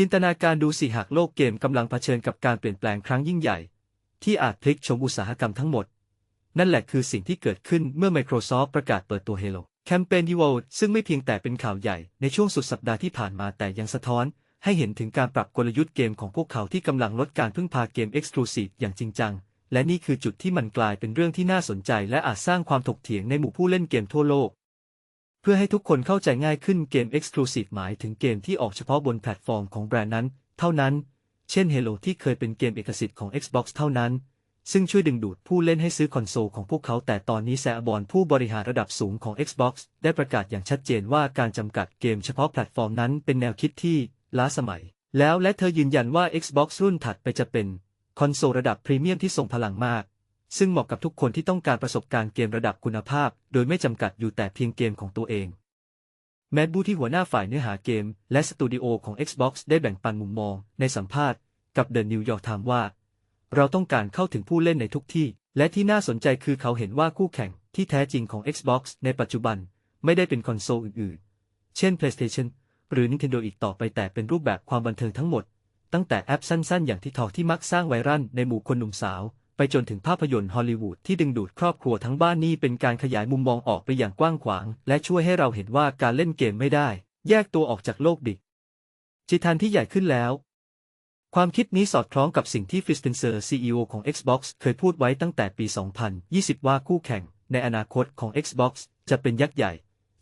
จินตนาการดูสิหากโลกเกมกำลังเผชิญกับการเปลี่ยนแปลงครั้งยิ่งใหญ่ ที่อาจพลิกโฉมอุตสาหกรรมทั้งหมด นั่นแหละคือสิ่งที่เกิดขึ้นเมื่อ Microsoft ประกาศเปิดตัว Halo แคมเปญ Evolve ซึ่งไม่เพียงแต่เป็นข่าวใหญ่ในช่วงสุดสัปดาห์ที่ผ่านมาแต่ยังสะท้อน ให้เห็นถึงการปรับกลยุทธ์เกมของพวกเขาที่กำลังลดการพึ่งพาเกม Exclusive อย่างจริงจัง และนี่คือจุดที่มันกลายเป็นเรื่องที่น่าสนใจ และอาจสร้างความถกเถียงในหมู่ผู้เล่นเกมทั่วโลก พื่อให้ทุกคนเข้าใจง่ายขึ้นเกม Exclusive หมายถึงเกมที่ออกเฉพาะบนแพลตฟอร์มของแบรนด์นั้น เท่านั้น เช่น Halo ที่เคยเป็นเกมเอกสิทธิ์ของ Xbox เท่านั้น ซึ่งช่วยดึงดูดผู้เล่นให้ซื้อคอนโซลของพวกเขา แต่ตอนนี้แซบอนผู้บริหารระดับสูงของ Xbox ได้ประกาศอย่างชัดเจนว่าการจำกัดเกมเฉพาะแพลตฟอร์มนั้นเป็นแนวคิดที่ล้าสมัย แล้วและเธอยืนยันว่า Xbox รุ่นถัดไปจะเป็นคอนโซลระดับพรีเมียมที่ทรงพลังมาก ซึ่งเหมาะกับทุกคนที่ต้องการประสบการณ์เกมระดับคุณภาพ โดยไม่จำกัดอยู่แต่เพียงเกมของตัวเอง แมดบูที่หัวหน้าฝ่ายเนื้อหาเกม และสตูดิโอของ Xbox ได้แบ่งปันมุมมอง ในสัมภาษณ์กับ The New York Times ว่า เราต้องการเข้าถึงผู้เล่นในทุกที่ และที่น่าสนใจคือเขาเห็นว่าคู่แข่งที่แท้จริงของ Xbox ในปัจจุบันไม่ได้เป็นคอนโซลอื่นๆ เช่น PlayStation หรือ Nintendo อีกต่อไปแต่เป็นรูปแบบความบันเทิงทั้งหมด ตั้งแต่แอปสั้นๆ อย่างที่ทอกที่มักสร้างไวรัลในหมู่คนหนุ่มสาว ไปจนถึงภาพยนตร์ฮอลลีวูดที่ดึงดูดครอบครัวทั้งบ้านนี่เป็นการขยายมุมมองออกไปอย่างกว้างขวาง และช่วยให้เราเห็นว่าการเล่นเกมไม่ได้ แยกตัวออกจากโลกดิจิทันที่ใหญ่ขึ้นแล้ว ความคิดนี้สอดคล้องกับสิ่งที่ฟิสเตนเซอร์ CEO ของ Xbox เคยพูดไว้ตั้งแต่ปี 2020 ว่าคู่แข่ง ในอนาคตของ Xbox จะเป็นยักษ์ใหญ่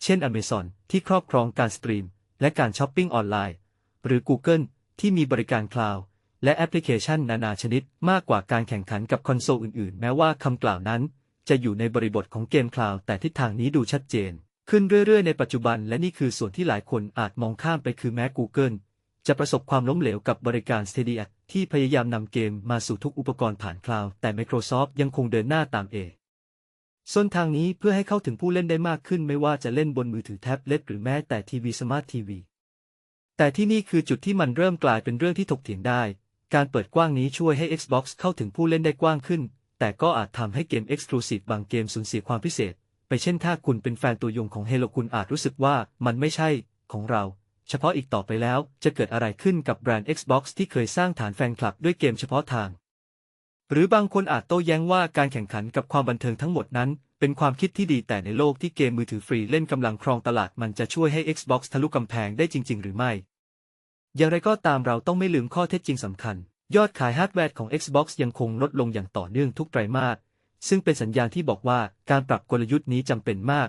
เช่น Amazon ที่ครอบครองการสตรีม และการช้อปปิ้งออนไลน์ หรือ Google ที่มีบริการคลาวด์ และแอปพลิเคชันนานาชนิดมากกว่าการแข่งขันกับคอนโซลอื่นๆ แม้ว่าคำกล่าวนั้น จะอยู่ในบริบทของเกมคลาวด์แต่ทิศทางนี้ดูชัดเจน ขึ้นเรื่อยๆ ในปัจจุบันและนี่คือส่วนที่หลายคนอาจมองข้ามไปคือแม้ Google จะประสบความล้มเหลวกับบริการ Stadia ที่พยายามนำเกมมาสู่ทุกอุปกรณ์ผ่านคลาวด์แต่ Microsoft ยังคงเดินหน้าตามเอส้นทางนี้เพื่อให้เข้าถึงผู้เล่นได้มากขึ้นไม่ว่าจะเล่นบนมือถือแท็บเล็ตหรือแม้แต่ทีวีสมาร์ททีวี แต่ที่นี่คือจุดที่มันเริ่มกลายเป็นเรื่องที่ถกเถียงได้ การเปิดกว้างนี้ช่วยให้ Xbox เข้าถึงผู้เล่นได้กว้างขึ้น แต่ก็อาจทำให้เกม Exclusive บางเกมสูญเสียความพิเศษ ไปเช่นถ้าคุณเป็นแฟนตัวยงของ Halo คุณอาจรู้สึกว่ามันไม่ใช่ของเรา เฉพาะอีกต่อไปแล้วจะเกิดอะไรขึ้นกับแบรนด์ Xbox ที่เคยสร้างฐานแฟนคลับด้วยเกมเฉพาะทาง หรือบางคนอาจโต้แย้งว่าการแข่งขันกับความบันเทิงทั้งหมดนั้น เป็นความคิดที่ดีแต่ในโลกที่เกมมือถือฟรีเล่นกำลังครองตลาดมันจะช่วยให้ Xbox ทะลุกำแพงได้จริง ๆ หรือไม่ อย่างไรก็ตามเราต้องไม่ลืมข้อเท็จจริงสำคัญ ยอดขายฮาร์ดแวร์ของ Xbox ยังคงลดลงอย่างต่อเนื่องทุกไตรมาส ซึ่งเป็นสัญญาณที่บอกว่าการปรับกลยุทธ์นี้จำเป็นมาก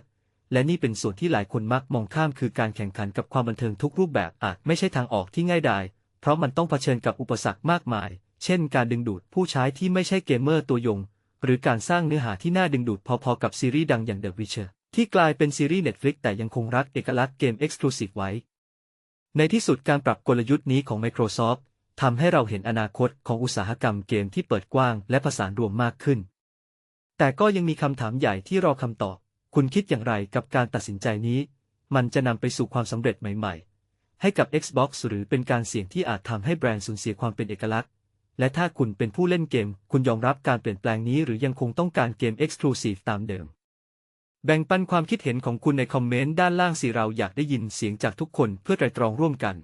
และนี่เป็นส่วนที่หลายคนมักมองข้ามคือการแข่งขันกับความบันเทิงทุกรูปแบบอาจไม่ใช่ทางออกที่ง่ายดาย เพราะมันต้องเผชิญกับอุปสรรคมากมาย เช่น การดึงดูดผู้ใช้ที่ไม่ใช่เกมเมอร์ตัวยง หรือการสร้างเนื้อหาที่น่าดึงดูดพอๆกับซีรีส์ดังอย่าง The Witcher ที่กลายเป็นซีรีส์ Netflix แต่ยังคงรักเอกลักษณ์เกม Exclusive ไว้ ในที่สุดการปรับกลยุทธ์นี้ของ Microsoft ทำให้เราเห็นอนาคตของอุตสาหกรรมเกมที่เปิดกว้างและผสานรวมมากขึ้น แต่ก็ยังมีคำถามใหญ่ที่รอคำตอบ คุณคิดอย่างไรกับการตัดสินใจนี้ มันจะนำไปสู่ความสำเร็จใหม่ ๆ ให้กับ Xbox หรือเป็นการเสี่ยงที่อาจทำให้แบรนด์สูญเสียความเป็นเอกลักษณ์ และถ้าคุณเป็นผู้เล่นเกม คุณยอมรับการเปลี่ยนแปลงนี้หรือยังคงต้องการเกม Exclusive ตามเดิม แบ่งปันความคิดเห็นของคุณในคอมเมนต์ด้านล่างสิเราอยากได้ยินเสียงจากทุกคนเพื่อไตรตรองร่วมกัน